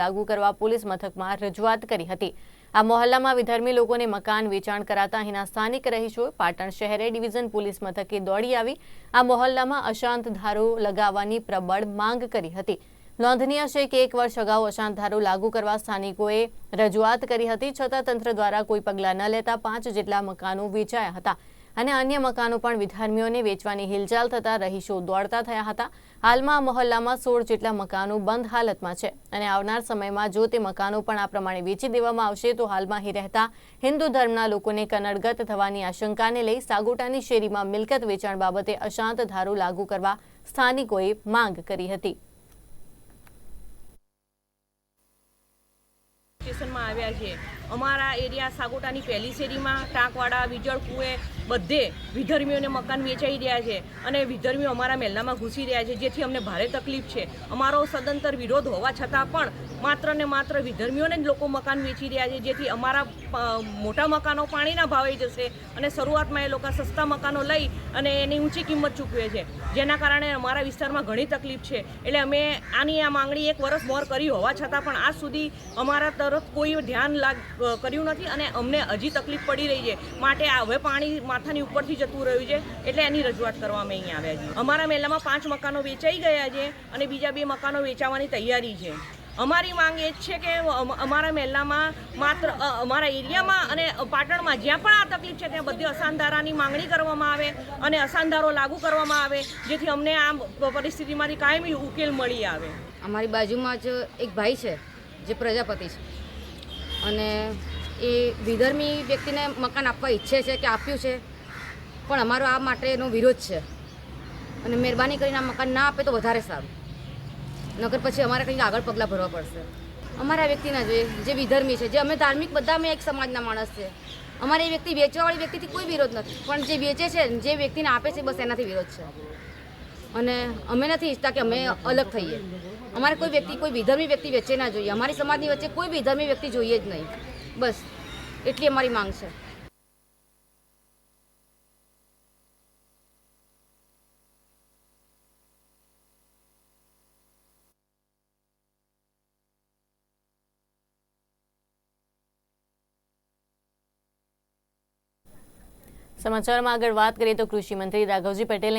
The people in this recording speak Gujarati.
લાગુ કરવા પોલીસ મથકમાં રજૂઆત કરી હતી. આ મોહલ્લામાં વિધર્મી લોકોને મકાન વેચાણ કરાતા અહીંના સ્થાનિક રહીશોએ પાટણ શહેરે ડિવિઝન પોલીસ મથકે દોડી આવી. આ મોહલ્લામાં અશાંત ધારો લગાવવાની પ્રબળ માંગ કરી હતી. નોંધનીય છે કે એક વર્ષ અગાઉ અશાંત ધારો લાગુ કરવા સ્થાનિકોએ રજૂઆત કરી હતી. છતાં તંત્ર દ્વારા કોઈ પગલાં ન લેતા પાંચ જેટલા મકાનો વેચાયા હતા. અને અન્ય મકાનો પણ વિધાર્મીઓને વેચવાની હિલચાલ થતા રહીશો દોડતા થયા હતા. હાલમાં મોહલ્લામાં સોળ જેટલા મકાનો બંધ હાલતમાં છે અને આવનાર સમયમાં જો તે મકાનો પણ આ પ્રમાણે વેચી દેવામાં આવશે, તો હાલમાં અહીં રહેતા હિન્દુ ધર્મના લોકોને કનડગત થવાની આશંકાને લઈ સાગોટાની શેરીમાં મિલકત વેચાણ બાબતે અશાંત ધારો લાગુ કરવા સ્થાનિકોએ માંગ કરી હતી. સ્ટેશનમાં આવ્યા છે અમારા એરિયા સાગોટાની પહેલી શેરીમાં ટાંકવાડા, વિજળ, કુએ બધે વિધર્મીઓને મકાન વેચાઈ રહ્યા છે અને વિધર્મીઓ અમારા મહેલામાં ઘૂસી રહ્યા છે, જેથી અમને ભારે તકલીફ છે. અમારો સદંતર વિરોધ હોવા છતાં પણ માત્ર ને માત્ર વિધર્મીઓને જ લોકો મકાન વેચી રહ્યા છે, જેથી અમારા મોટા મકાનો પાણીના ભાવે જશે અને શરૂઆતમાં એ લોકો સસ્તા મકાનો લઈ અને એની ઊંચી કિંમત ચૂકવે છે. જેના કારણે અમારા વિસ્તારમાં ઘણી તકલીફ છે. એટલે અમે આની આ માંગણી એક વર્ષ મોર કરી હોવા છતાં પણ આજ સુધી અમારા તરફ કોઈ ધ્યાન લાગ કર્યું નથી અને અમને હજી તકલીફ પડી રહી છે. માટે હવે પાણી માથાની ઉપરથી જતું રહ્યું છે. એટલે એની રજૂઆત કરવા અમે અહીંયા આવ્યા છીએ. અમારા મેલામાં પાંચ મકાનો વેચાઈ ગયા છે અને બીજા બે મકાનો વેચાવાની તૈયારી છે. અમારી માંગ એ જ છે કે અમ- અમારા મહેલામાં માત્ર અમારા એરિયામાં અને પાટણમાં જ્યાં પણ આ તકલીફ છે, ત્યાં બધી અસાનધારાની માંગણી કરવામાં આવે અને અસાનધારો લાગુ કરવામાં આવે, જેથી અમને આ પરિસ્થિતિમાંથી કાયમી ઉકેલ મળી આવે. અમારી બાજુમાં જ એક ભાઈ છે, જે પ્રજાપતિ છે. અને એ વિધર્મી વ્યક્તિને મકાન આપવા ઈચ્છે છે કે આપ્યું છે, પણ અમારો આ માટેનો વિરોધ છે. અને મહેરબાની કરીને આ મકાન ના આપે તો વધારે સારું. નગર પછી અમારે કંઈક આગળ પગલાં ભરવા પડશે. અમારા વ્યક્તિના જોઈએ જે વિધર્મી છે, જે અમે ધાર્મિક બધા અમે એક સમાજના માણસ છે. અમારે એ વ્યક્તિ વેચવાવાળી વ્યક્તિથી કોઈ વિરોધ નથી. પણ જે વેચે છે, જે વ્યક્તિને આપે છે બસ એનાથી વિરોધ છે. અને અમે નથી ઈચ્છતા કે અમે અલગ થઈએ. અમારે કોઈ વ્યક્તિ, કોઈ વિધર્મી વ્યક્તિ વચ્ચે ના જોઈએ. અમારી સમાજની વચ્ચે કોઈ વિધર્મી વ્યક્તિ જોઈએ જ નહીં. બસ, એટલી અમારી માંગ છે. સમાચારમાં આગળ વાત કરીએ તો કૃષિ મંત્રી રાઘવજી પટેલે